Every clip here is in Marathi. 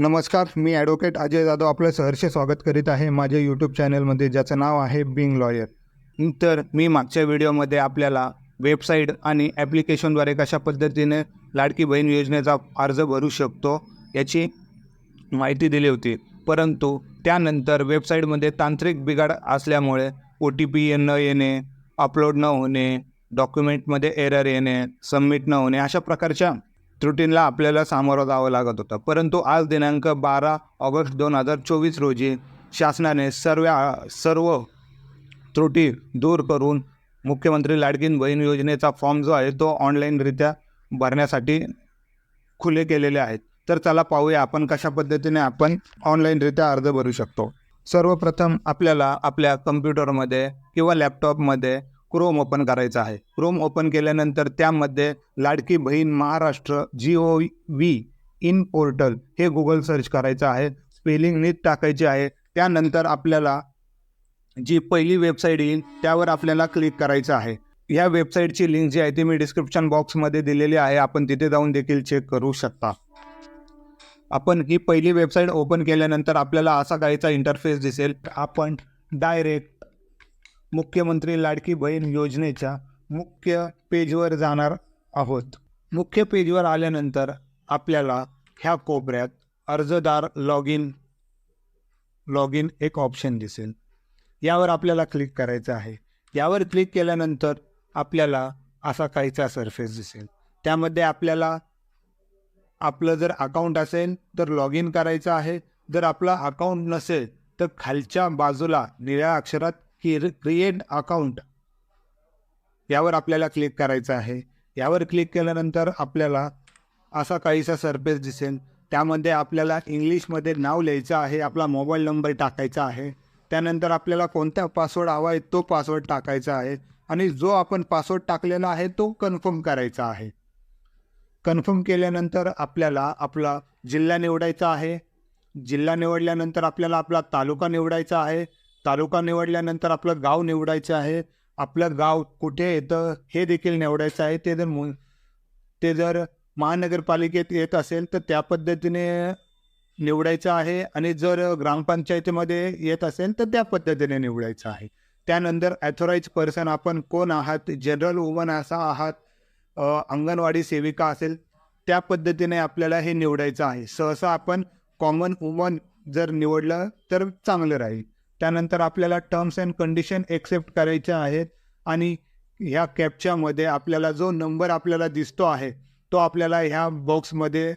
नमस्कार मी ॲडव्होकेट अजय जाधव. आपलं सहर्ष स्वागत करीत आहे माझ्या यूट्यूब चॅनलमध्ये ज्याचं नाव आहे बिंग लॉयर तर मी मागच्या व्हिडिओमध्ये आपल्याला वेबसाईट आणि ॲप्लिकेशनद्वारे कशा पद्धतीने लाडकी बहीण योजनेचा अर्ज भरू शकतो याची माहिती दिली होती. परंतु त्यानंतर वेबसाईटमध्ये तांत्रिक बिघाड असल्यामुळे ओ टी पी न येणे अपलोड न होणे डॉक्युमेंटमध्ये एरर येणे सबमिट न होणे अशा प्रकारच्या त्रुटींना आपल्याला सामोरं जावं लागत होतं. परंतु आज दिनांक बारा ऑगस्ट दोन हजार चोवीस रोजी शासनाने सर्व सर्व त्रुटी दूर करून मुख्यमंत्री लाडकीन बहीण योजनेचा फॉर्म जो आहे तो ऑनलाईनरित्या भरण्यासाठी खुले केलेले आहेत. तर चला पाहूया आपण कशा पद्धतीने आपण ऑनलाईनरित्या अर्ज भरू शकतो. सर्वप्रथम आपल्याला आपल्या कम्प्युटरमध्ये किंवा लॅपटॉपमध्ये क्रोम ओपन करायचं आहे. क्रोम ओपन केल्यानंतर त्यामध्ये Ladki Bahin Maharashtra G O V in portal हे गुगल सर्च करायचं आहे. स्पेलिंग नीट टाकायचे आहे. त्यानंतर आपल्याला जी पहिली वेबसाईट येईल त्यावर आपल्याला क्लिक करायचं आहे. या वेबसाईटची लिंक जी आहे ती मी डिस्क्रिप्शन बॉक्समध्ये दिलेली आहे. आपण तिथे जाऊन देखील चेक करू शकता. आपण ही पहिली वेबसाईट ओपन केल्यानंतर आपल्याला असा काहीचा इंटरफेस दिसेल. आपण डायरेक्ट मुख्यमंत्री लाडकी बहीण योजनेच्या मुख्य पेजवर जाणार आहोत. मुख्य पेजवर आल्यानंतर आपल्याला ह्या कोपऱ्यात अर्जदार लॉग इन लॉग इन एक ऑप्शन दिसेल. यावर आपल्याला क्लिक करायचं आहे. यावर क्लिक केल्यानंतर आपल्याला असा काहीचा सरफेस दिसेल. त्यामध्ये आपल्याला आपलं जर अकाउंट असेल तर लॉग इन करायचं आहे. जर आपलं अकाउंट नसेल तर खालच्या बाजूला निळ्या अक्षरात की क्रिएट अकाउंट यावर आपल्याला क्लिक करायचं आहे. यावर क्लिक केल्यानंतर आपल्याला असा काहीसा सरफेस दिसेल. त्यामध्ये आपल्याला इंग्लिशमध्ये नाव लिहायचं आहे. आपला मोबाईल नंबर टाकायचा आहे. त्यानंतर आपल्याला कोणता पासवर्ड हवा आहे तो पासवर्ड टाकायचा आहे. आणि जो आपण पासवर्ड टाकलेला आहे तो कन्फर्म करायचा आहे. कन्फर्म केल्यानंतर आपल्याला आपला जिल्हा निवडायचा आहे. जिल्हा निवडल्यानंतर आपल्याला आपला तालुका निवडायचा आहे. तालुका निवडल्यानंतर आपलं गाव निवडायचं आहे. आपलं गाव कुठे येतं हे देखील निवडायचं आहे. ते जर मु ते जर महानगरपालिकेत येत असेल तर त्या पद्धतीने निवडायचं आहे. आणि जर ग्रामपंचायतीमध्ये येत असेल तर त्या पद्धतीने निवडायचं आहे. त्यानंतर ॲथोराईज पर्सन आपण कोण आहात? जनरल वुमन असा आहात. अंगणवाडी सेविका असेल त्या पद्धतीने आपल्याला हे निवडायचं आहे. सहसा आपण कॉमन वुमन जर निवडलं तर चांगलं राहील. त्यानंतर आपल्याला टर्म्स अँड कंडिशन एक्सेप्ट करायच्या आहेत आणि ह्या कॅपच्यामध्ये आपल्याला जो नंबर आपल्याला दिसतो आहे तो आपल्याला ह्या बॉक्समध्ये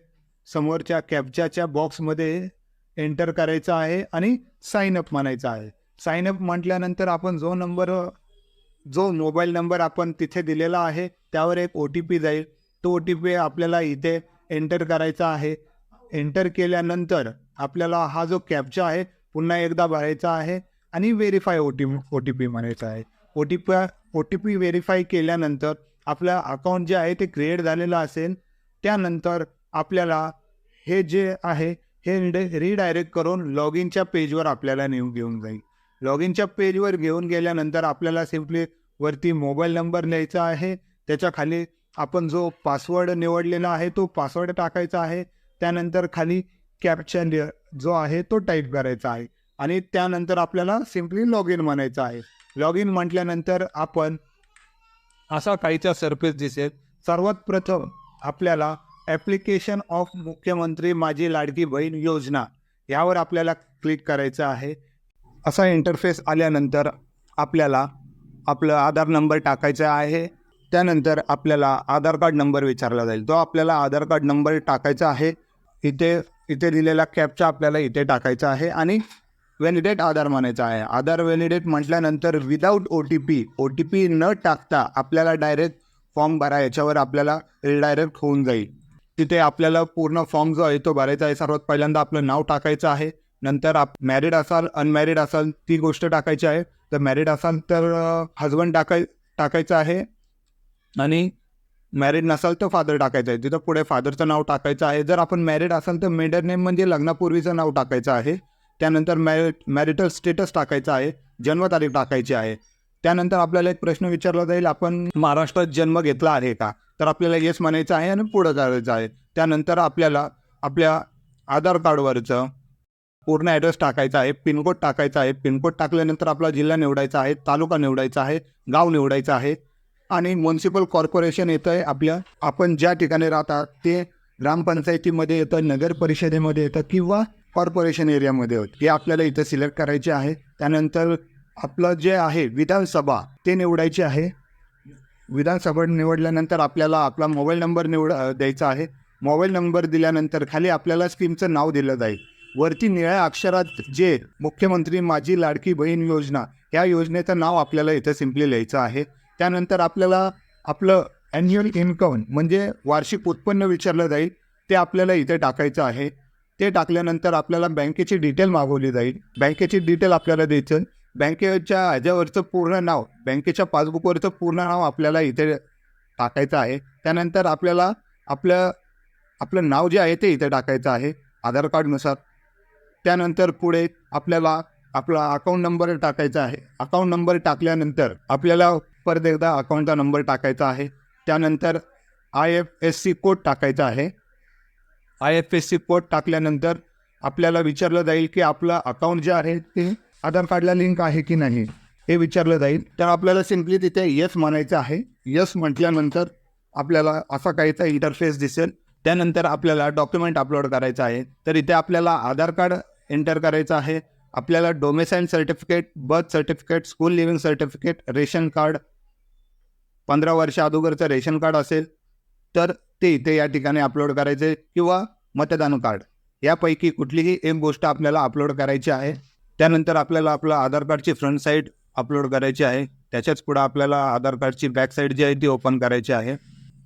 समोरच्या कॅपच्याच्या बॉक्समध्ये एंटर करायचा आहे आणि साइन अप आहे. साइन अप म्हटल्यानंतर आपण जो नंबर जो मोबाईल नंबर आपण तिथे दिलेला आहे त्यावर एक ओ टी पी जाईल. तो ओ टी पी आपल्याला इथे एंटर करायचा आहे. एंटर केल्यानंतर आपल्याला हा जो कॅपचा आहे पुन्हा एकदा भरायचा आहे आणि verify O T O T P म्हणायचा आहे. O T P O T P verify केल्यानंतर आपलं अकाउंट जे आहे ते क्रिएट झालेलं असेल त्यानंतर आपल्याला हे जे आहे हे रिडायरेक्ट करून लॉग इनच्या पेजवर आपल्याला नेऊन घेऊन जाईल. लॉग इनच्या पेजवर घेऊन गेल्यानंतर आपल्याला सिम्पली वरती मोबाईल नंबर लिहायचा आहे. त्याच्याखाली आपण जो पासवर्ड निवडलेला आहे तो पासवर्ड टाकायचा आहे. त्यानंतर खाली कॅप्शन जो आहे तो टाईप करायचा आहे. आणि त्यानंतर आपल्याला सिम्पली लॉग इन म्हणायचं आहे. लॉग इन म्हटल्यानंतर आपण असा काहीचा सरफेस दिसेल. सर्वात प्रथम आपल्याला ॲप्लिकेशन ऑफ मुख्यमंत्री माझी लाडकी बहीण योजना यावर आपल्याला क्लिक करायचं आहे. असा इंटरफेस आल्यानंतर आपल्याला आपलं आधार नंबर टाकायचा आहे. त्यानंतर आपल्याला आधार कार्ड नंबर विचारला जाईल. तो आपल्याला आधार कार्ड नंबर टाकायचा आहे. इथे इथे दिलेला कॅपचा आपल्याला इथे टाकायचा आहे आणि व्हॅलिडेट आधार म्हणायचा आहे. आधार व्हॅलिडेट म्हटल्यानंतर without O T P O T P न टाकता आपल्याला डायरेक्ट फॉर्म भरा याच्यावर आपल्याला रिडायरेक्ट होऊन जाईल. तिथे आपल्याला पूर्ण फॉर्म जो आहे तो भरायचा आहे. सर्वात पहिल्यांदा आपलं नाव टाकायचं आहे. नंतर आप मॅरिड असाल अनमॅरिड असाल ती गोष्ट टाकायची आहे. तर मॅरिड असाल तर हजबंड टाकाय टाकायचं आहे. आणि मॅरिड नसाल तर फादर टाकायचं आहे. तिथं पुढे फादरचं नाव टाकायचं आहे. जर आपण मॅरिड असाल तर मेडर नेम म्हणजे लग्नापूर्वीचं नाव टाकायचं आहे. त्यानंतर मॅरि मॅरिटल स्टेटस टाकायचं आहे. जन्मतारीख टाकायची आहे. त्यानंतर आपल्याला एक प्रश्न विचारला जाईल आपण महाराष्ट्रात जन्म घेतला आहे का? तर आपल्याला येस म्हणायचं आहे आणि पुढं जायचं आहे. त्यानंतर आपल्याला आपल्या आधार कार्डवरचं पूर्ण ॲड्रेस टाकायचा आहे. पिनकोड टाकायचा आहे. पिनकोड टाकल्यानंतर आपला जिल्हा निवडायचा आहे. तालुका निवडायचा आहे. गाव निवडायचं आहे. आणि म्युन्सिपल कॉर्पोरेशन येतं आहे आपल्या आपण ज्या ठिकाणी राहतात ते ग्रामपंचायतीमध्ये येतं नगर परिषदेमध्ये येतं किंवा कॉर्पोरेशन एरियामध्ये होतं हे आपल्याला इथं सिलेक्ट करायचे आहे. त्यानंतर आपलं जे आहे विधानसभा ते निवडायचे आहे. विधानसभा निवडल्यानंतर आपल्याला आपला मोबाईल नंबर निवड द्यायचा आहे. मोबाईल नंबर दिल्यानंतर खाली आपल्याला स्कीमचं नाव दिलं जाईल. वरती निळ्या अक्षरात जे मुख्यमंत्री माझी लाडकी बहीण योजना या योजनेचं नाव आपल्याला इथं सिम्पली लिहायचं आहे. त्यानंतर आपल्याला आपलं ॲन्युअल इन्कम म्हणजे वार्षिक उत्पन्न विचारलं जाईल ते आपल्याला इथे टाकायचं आहे. ते टाकल्यानंतर आपल्याला बँकेची डिटेल मागवली जाईल. बँकेची डिटेल आपल्याला द्यायचं. बँकेच्या ह्याच्यावरचं पूर्ण नाव बँकेच्या पासबुकवरचं पूर्ण नाव आपल्याला इथे टाकायचं आहे. त्यानंतर आपल्याला आपलं आपलं नाव जे आहे ते इथे टाकायचं आहे आधार कार्डनुसार. त्यानंतर पुढे आपल्याला आपला अकाउंट नंबर टाकायचा आहे. अकाउंट नंबर टाकल्यानंतर आपल्याला परत एकदा अकाउंटचा नंबर टाकायचा आहे. त्यानंतर I F S C code टाकायचा आहे. I F S C code टाकल्यानंतर आपल्याला विचारलं जाईल की आपलं अकाउंट जे आहे ते आधार कार्डला लिंक आहे की नाही? हे विचारलं जाईल. तर आपल्याला सिम्पली तिथे यस म्हणायचं आहे. यस म्हटल्यानंतर आपल्याला असा काहीचा इंटरफेस दिसेल. त्यानंतर आपल्याला डॉक्युमेंट अपलोड करायचं आहे. तर इथे आपल्याला आधार कार्ड एंटर करायचं आहे. आपल्याला domicile certificate birth certificate school leaving certificate ration card पंधरा वर्ष अगोदरचं रेशन कार्ड असेल तर ते इथे या ठिकाणी अपलोड करायचे किंवा मतदान कार्ड. यापैकी कुठलीही एक गोष्ट आपल्याला अपलोड करायची आहे त्यानंतर आपल्याला आपलं आधार कार्डची फ्रंट साईड अपलोड करायची आहे त्याच्याच पुढं आपल्याला आधार कार्डची बॅक साईड जी आहे ती ओपन करायची आहे.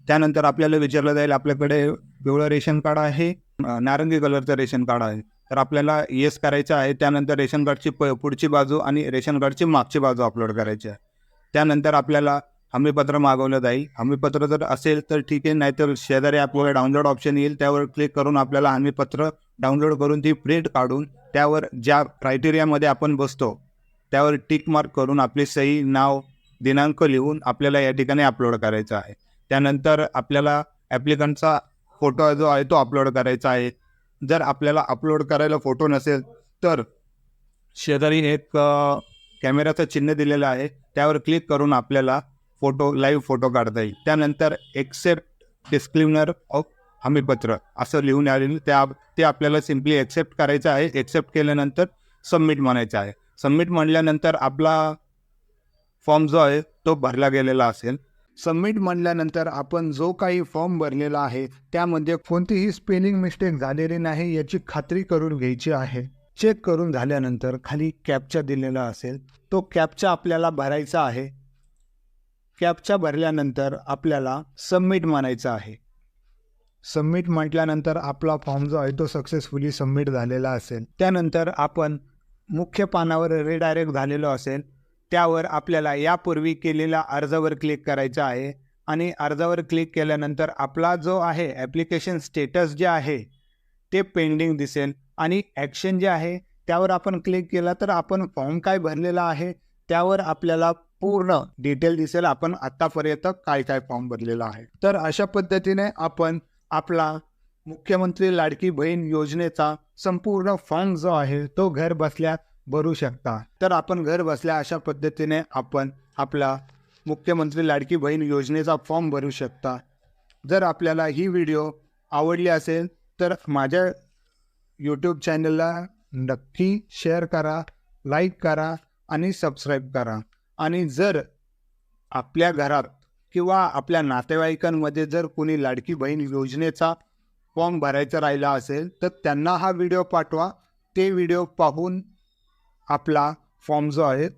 त्यानंतर आपल्याला विचारलं जाईल आपल्याकडे पिवळं रेशन कार्ड आहे नारंगी कलरचं रेशन कार्ड आहे. तर आपल्याला येस करायचं आहे त्यानंतर रेशन कार्डची प पुढची बाजू आणि रेशन कार्डची मागची बाजू अपलोड करायची आहे. त्यानंतर आपल्याला हमीपत्र मागवलं जाईल. हमीपत्र जर असेल तर ठीक आहे नाहीतर शेजारी ॲपवर डाउनलोड ऑप्शन येईल. त्यावर क्लिक करून आपल्याला हमीपत्र डाउनलोड करून ती प्रिंट काढून त्यावर ज्या क्रायटेरियामध्ये आपण बसतो त्यावर टिक मार्क करून आपली सही नाव दिनांक लिहून आपल्याला या ठिकाणी अपलोड करायचं आहे. त्यानंतर आपल्याला ॲप्लिकंटचा फोटो जो आहे तो अपलोड करायचा आहे. जर आपल्याला अपलोड करायला फोटो नसेल तर शेजारी एक कॅमेऱ्याचं चिन्ह दिलेलं आहे. त्यावर क्लिक करून आपल्याला फोटो लाईव्ह फोटो काढता येईल. त्यानंतर एक्सेप्ट डिस्क्लिमर ऑफ हमीपत्र असं लिहून आलेलं त्या ते आपल्याला सिम्पली एक्सेप्ट करायचं आहे. एक्सेप्ट केल्यानंतर सबमिट म्हणायचं आहे. सबमिट म्हणल्यानंतर आपला फॉर्म जो आहे तो भरला गेलेला असेल. सबमिट म्हणल्यानंतर आपण जो काही फॉर्म भरलेला आहे त्यामध्ये कोणतीही स्पेलिंग मिस्टेक झालेली नाही याची खात्री करून घ्यायची आहे. चेक करून झाल्यानंतर खाली कॅपचा दिलेला असेल. तो कॅपचा आपल्याला भरायचा आहे. कॅपचा भरल्यानंतर आपल्याला सबमिट म्हणायचं आहे. सबमिट म्हटल्यानंतर आपला फॉर्म जो आहे तो सक्सेसफुली सबमिट झालेला असेल. त्यानंतर आपण मुख्य पानावर रिडायरेक्ट झालेलो असेल त्यावर आपल्याला यापूर्वी केलेल्या अर्जावर क्लिक करायचं आहे आणि अर्जावर क्लिक केल्यानंतर आपला जो आहे ॲप्लिकेशन स्टेटस जे आहे ते पेंडिंग दिसेल आणि ॲक्शन जे आहे त्यावर आपण क्लिक केला तर आपण फॉर्म काय भरलेला आहे त्यावर आपल्याला पूर्ण डिटेल दिसेल. आपण आत्तापर्यंत काय काय फॉर्म भरलेला आहे. तर अशा पद्धतीने आपण आपला मुख्यमंत्री लाडकी बहीण योजनेचा संपूर्ण फॉर्म जो आहे तो घर बसल्या भरू शकता. तर आपण घर बसल्या अशा पद्धतीने आपण आपला मुख्यमंत्री लाडकी बहीण योजनेचा फॉर्म भरू शकता. जर आपल्याला ही व्हिडिओ आवडली असेल तर माझ्या यूट्यूब चॅनलला नक्की शेअर करा लाईक करा आणि सबस्क्राईब करा. आणि जर आपल्या घरात किंवा आपल्या नातेवाईकांमध्ये जर कोणी लाडकी बहीण योजनेचा फॉर्म भरायचा राहिला असेल तर त्यांना हा व्हिडिओ पाठवा. ते व्हिडिओ पाहून आपला फॉर्म जो आहे तो